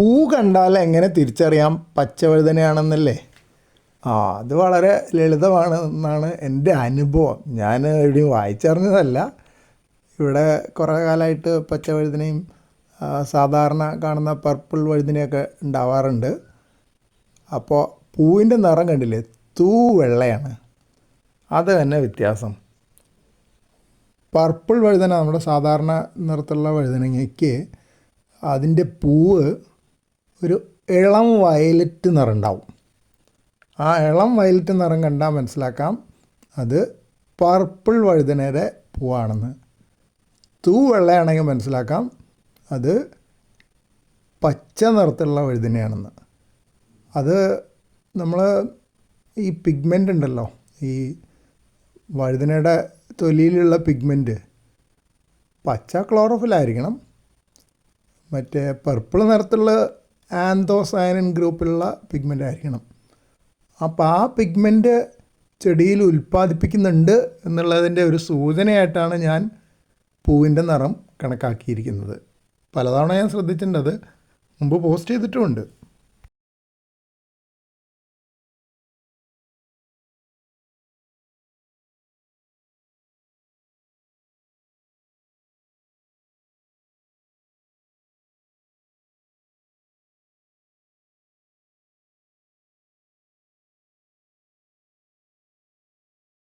പൂ കണ്ടാൽ എങ്ങനെ തിരിച്ചറിയാം? പച്ചവഴുതനയാണെന്നല്ലേ? ആ അത് വളരെ ലളിതമാണ് എന്നാണ് എന്റെ അനുഭവം. ഞാൻ എവിടെയും വായിച്ചറിഞ്ഞതല്ല. ഇവിടെ കുറേ കാലമായിട്ട് പച്ചവഴുതനയും സാധാരണ കാണുന്ന പർപ്പിൾ വഴുതനയൊക്കെ ഉണ്ടാവാറുണ്ട്. അപ്പോൾ പൂവിന്റെ നിറം കണ്ടില്ലേ? തൂ വെള്ളയാണ്. അത് തന്നെ വ്യത്യാസം. പർപ്പിൾ വഴുതന നമ്മുടെ സാധാരണ നിറത്തുള്ള വഴുതനങ്ങയ്ക്ക് അതിന്റെ പൂവ് ഒരു ഇളം വയലറ്റ് നിറം ഉണ്ടാവും ആ ഇളം വയലറ്റ് നിറം കണ്ടാൽ മനസ്സിലാക്കാം. അത് പർപ്പിൾ വഴുതനയുടെ പൂവാണെന്ന്. തൂ വെള്ളയാണെങ്കിൽ മനസ്സിലാക്കാം. അത് പച്ച നിറത്തിലുള്ള വഴുതനയാണെന്ന്. അത് നമ്മൾ ഈ പിഗ്മെന്റ് ഉണ്ടല്ലോ ഈ വഴുതനയുടെ തൊലിയിലുള്ള പിഗ്മെന്റ് പച്ച ക്ലോറോഫിലായിരിക്കണം മറ്റേ പർപ്പിൾ നിറത്തിലുള്ള ആന്തോസയനിൻ ഗ്രൂപ്പിലുള്ള പിഗ്മെന്റ് ആയിരിക്കണം. അപ്പോൾ ആ പിഗ്മെന്റ് ചെടിയിൽ ഉൽപ്പാദിപ്പിക്കുന്നുണ്ട് എന്നുള്ളതിന്റെ ഒരു സൂചനയായിട്ടാണ് ഞാൻ പൂവിന്റെ നിറം കണക്കാക്കിയിരിക്കുന്നത്. പലതവണ ഞാൻ ശ്രദ്ധിച്ചിട്ടുണ്ട് മുമ്പ് പോസ്റ്റ് ചെയ്തിട്ടുമുണ്ട്.